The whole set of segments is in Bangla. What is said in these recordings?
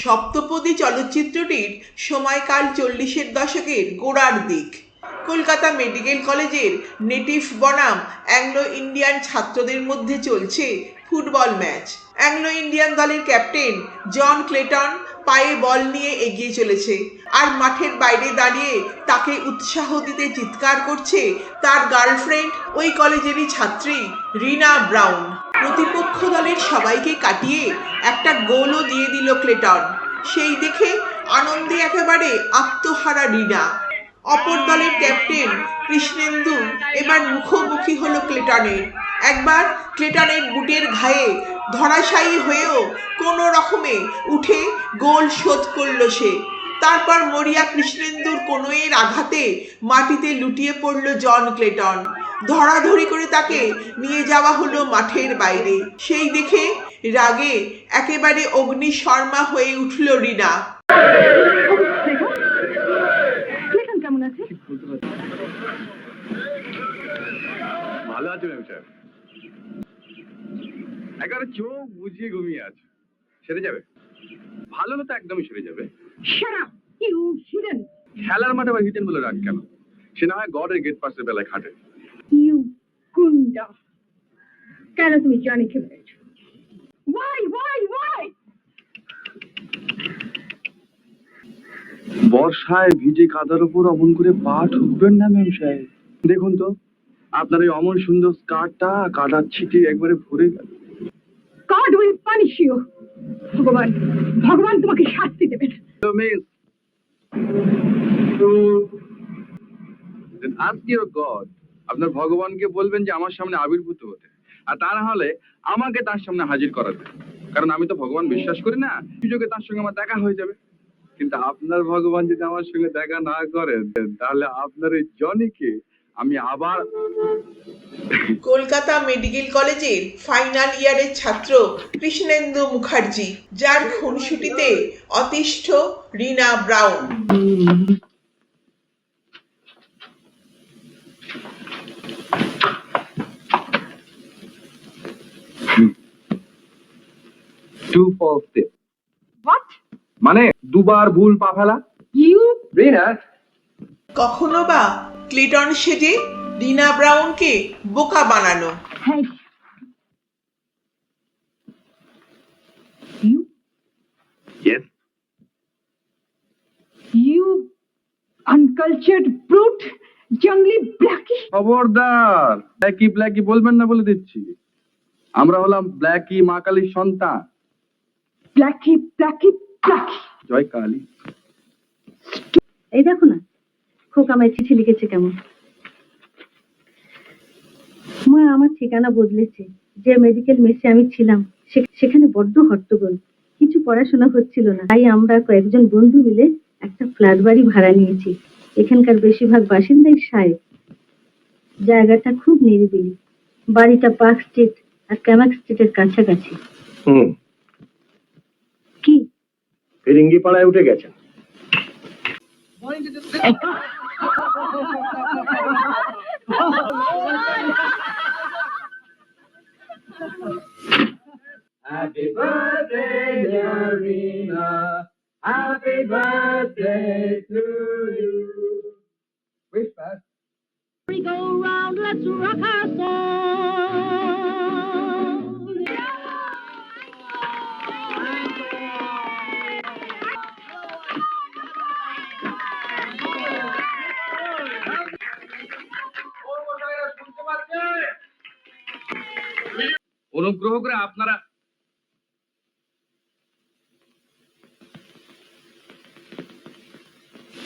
সপ্তপদী চলচ্চিত্রটির সময়কাল চল্লিশের দশকের গোড়ার দিক। কলকাতা মেডিকেল কলেজের নেটিভ বনাম অ্যাংলো ইন্ডিয়ান ছাত্রদের মধ্যে চলছে ফুটবল ম্যাচ। অ্যাংলো ইন্ডিয়ান দলের ক্যাপ্টেন জন ক্লেটন পায়ে বল নিয়ে এগিয়ে চলেছে। আর মাঠের বাইরে দাঁড়িয়ে তাকে উৎসাহ দিতে চিৎকার করছে তার গার্লফ্রেন্ড, ওই কলেজেরই ছাত্রী রিনা ব্রাউন। প্রতিপক্ষ দলের সবাইকে কাটিয়ে একটা গোলও দিয়ে দিল ক্লেটন। সেই দেখে আনন্দে একেবারে আত্মহারা রিনা। অপর দলের ক্যাপ্টেন কৃষ্ণেন্দু এবার মুখোমুখি হলো ক্লেটনের। একবার ক্লেটনের বুটের ঘায়ে ধরাশায়ী হয়েও কোনো রকমে উঠে গোল শোধ করল সে। তারপর মরিয়া কৃষ্ণেন্দুর কোনোয়ের আঘাতে মাটিতে লুটিয়ে পড়ল জন ক্লেটন। ধরাধরি করে তাকে নিয়ে যাওয়া হলো মাঠের বাইরে। সেই দেখে রাগে একেবারে অগ্নি শর্মা হয়ে উঠল রিনা ক্লেটন কেমন আছে ভালো আছে ম্যাম সাহেব একেবারে চোখ বুঝিয়ে ঘুমিয়ে আছে। সেরে যাবে? ভালো হলে তো একদমই সেরে যাবে। খেলার মাঠে আবার হিটেন বলে রাখ কেন? সে না হয় গডের গেট পাসের বেলায় খাটে। ইউ গুন্ডা। কেন তুমি ওয়াই ওয়াই ওয়াই বর্ষায় ভিজে কাদার উপর অমন করে পা ঠুকবেন না ম্যাম সাহেব। দেখুন তো আপনার এই অমন সুন্দর স্কার্টটা কাদার ছিটে একবারে ভরে গেল। গড উইল পানিশ ইউ ভগবান ভগবান তোমাকে শাস্তি দেবেন। মিস আজকে গড আপনার ভগবানকে বলবেন যে আমার সামনে আবির্ভূত হতে। আর তা না হলে আমাকে তার সামনে হাজির করাতে। কারণ আমি তো ভগবান বিশ্বাস করি না সুযোগে তার সঙ্গে আমার দেখা হয়ে যাবে। কিন্তু আপনার ভগবান যদি আমার সঙ্গে দেখা না করেন তাহলে আপনার এই জনিকে আমি আবার কলকাতা মেডিকেল কলেজের ফাইনাল ইয়ারের ছাত্র কৃষ্ণেন্দু মুখার্জি যার খুনসুটিতে অতিষ্ঠ Rina Brown. Two step what মানে দুবার ভুল পা ফেলা? ইউ রিনা কখনো বা ক্লিটন সেজে রিনা ব্রাউনকে বোকা বানানো you yes you uncultured brute Jongli blackie খবরদার ব্ল্যাকি ব্ল্যাকি বলবেন না বলে দিচ্ছি। আমরা হলাম ব্ল্যাকি মা কালীর সন্তান। ব্ল্যাকি ব্ল্যাকি ব্ল্যাকি জয় কালী। এই দেখো না খোক আমায় চিঠি লিখেছে কেমন? মা আমার ঠিকানা বদলেছে। যে মেডিকেল মেসে আমি ছিলাম সে- সেখানে বড্ড হট্টগোল। কিছু পড়াশোনা হচ্ছিল না। তাই আমরা কয়েকজন বন্ধু মিলে একটা ফ্ল্যাট বাড়ি ভাড়া নিয়েছি। এখানকার বেশিরভাগ বাসিন্দাই সাহেব জায়গাটা খুব নিরিবিলি। বাড়িটা পার্ক স্ট্রিট আর ক্যামাক স্ট্রিটের কাছাকাছি। কি? ফিরিঙ্গি পাড়ায় উঠে গেছেন। Happy birthday, dear Rina. Happy birthday to you. Wish back. We go round, let's rock our song. অনুগ্রহ করে আপনারা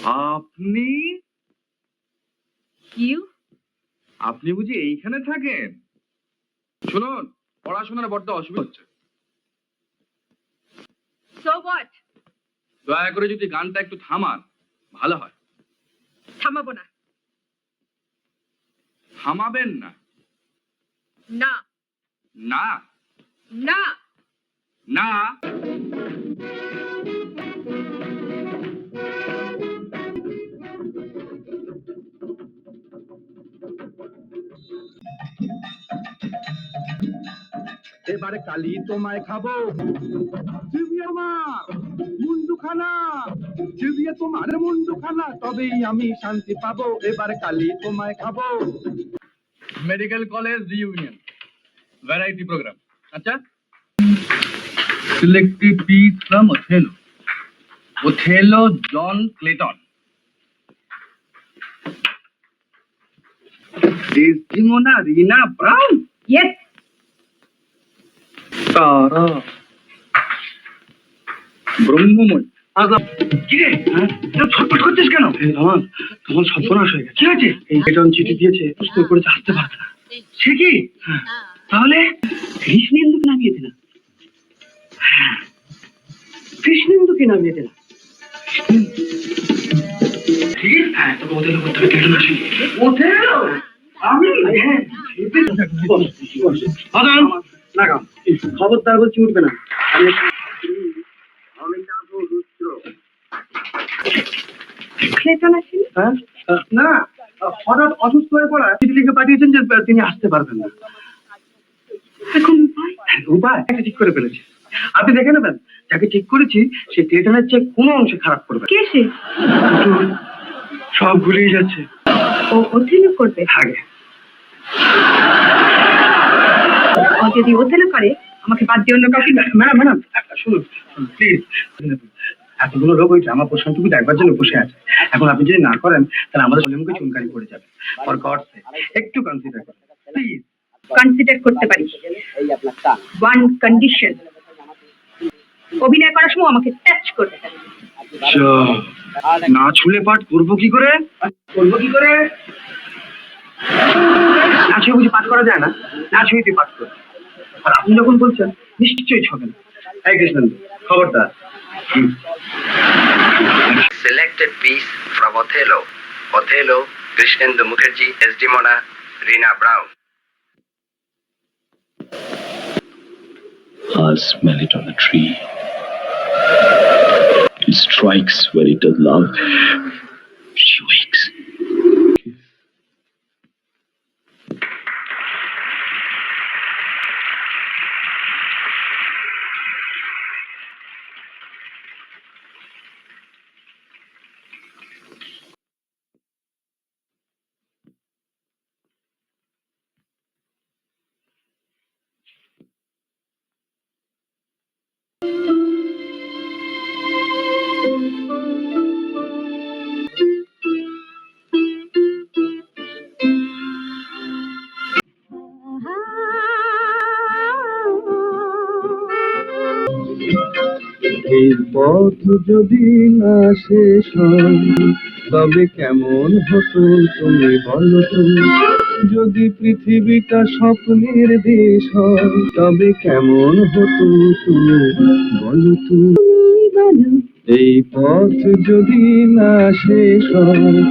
আপনি You? আপনি বুঝি এইখানে থাকেন? শুনুন পড়াশোনার বড্ড অসুবিধা হচ্ছে? দয়া করে যদি গানটা একটু থামান ভালো হয়। থামাবো না। থামাবেন না। না। না। না। না। এবারে কালি তোমায় খাব। তুমি আমার মুন্ডুখানা। যদি তোমার মুন্ডুখানা তবেই আমি শান্তি পাবো। এবারে কালি তোমায় খাব। Medical college reunion variety programme আচ্ছা? Selective piece from Othello Othello John Clayton Desdemona Rina Brown yes Tara Brahmamoy আজাব কিরে? হ্যাঁ? ছটফট করছিস কেন? তোমার তোমার সর্বনাশ হয়ে গেছে। কি হয়েছে? এই বেতন চিঠি দিয়েছে বুঝতে করেছে আসতে পারবে না। সে কি? তাহলে কৃষ্ণেন্দুকে নামিয়ে দিলাম। কৃষ্ণেন্দুকে নামিয়ে দিলাম। হ্যাঁ হ্যাঁ খবরদার বলছি উঠবে না। হ্যাঁ? না হঠাৎ অসুস্থ হয়ে পড়া চিঠি লিখে পাঠিয়েছেন যে তিনি আসতে পারবেন না। এখন উপায়? হ্যাঁ, উপায়? একটা ঠিক করে ফেলেছি। আপনি দেখে নেবেন যাকে ঠিক করেছি সে টেটানের চেয়ে কোনো অংশে খারাপ করবে কে সে? সব ভুলেই যাচ্ছে। ও ওথেলো করবে? আগে। ও যদি ওথেলো করে আমাকে বাদ দিয়ে অন্য কাউকে ম্যাডাম ম্যাডাম শুনুন প্লিজ এতগুলো লোক ওই ড্রামা পোর্শনটুকু দেখবার জন্য বসে আছে। এখন আপনি যদি না করেন তাহলে আমাদের সঙ্গে চুনকারি পড়ে যাবে। ফর গড একটু কনসিডার করুন। প্লিজ কনসিডার করতে পারি। ওয়ান কন্ডিশন অভিনয় করার সময় আমাকে টাচ করবে না ছুলে পাঠ করব কি করে? করব কি করে? না ছুঁয়ে বুঝি পাঠ করা যায় না। না ছুঁয়ে তুই পাঠ কর। আর আপনি যখন বলছেন নিশ্চয়ই ছবেন এই কৃষ্ণন খবরদার। selected piece from Othello. Othello, Krishnendu Mukherjee, Rina Brown. I'll smell it on the tree. It strikes where it does love. She wakes. এই পথ যদি না শেষ তবে কেমন হতো তুমি বলো তুমি যদি পৃথিবীটা স্বপ্নের দেশ হয় তবে কেমন হতো তুমি বলো তুমি এই পথ যদি না শেষ হয়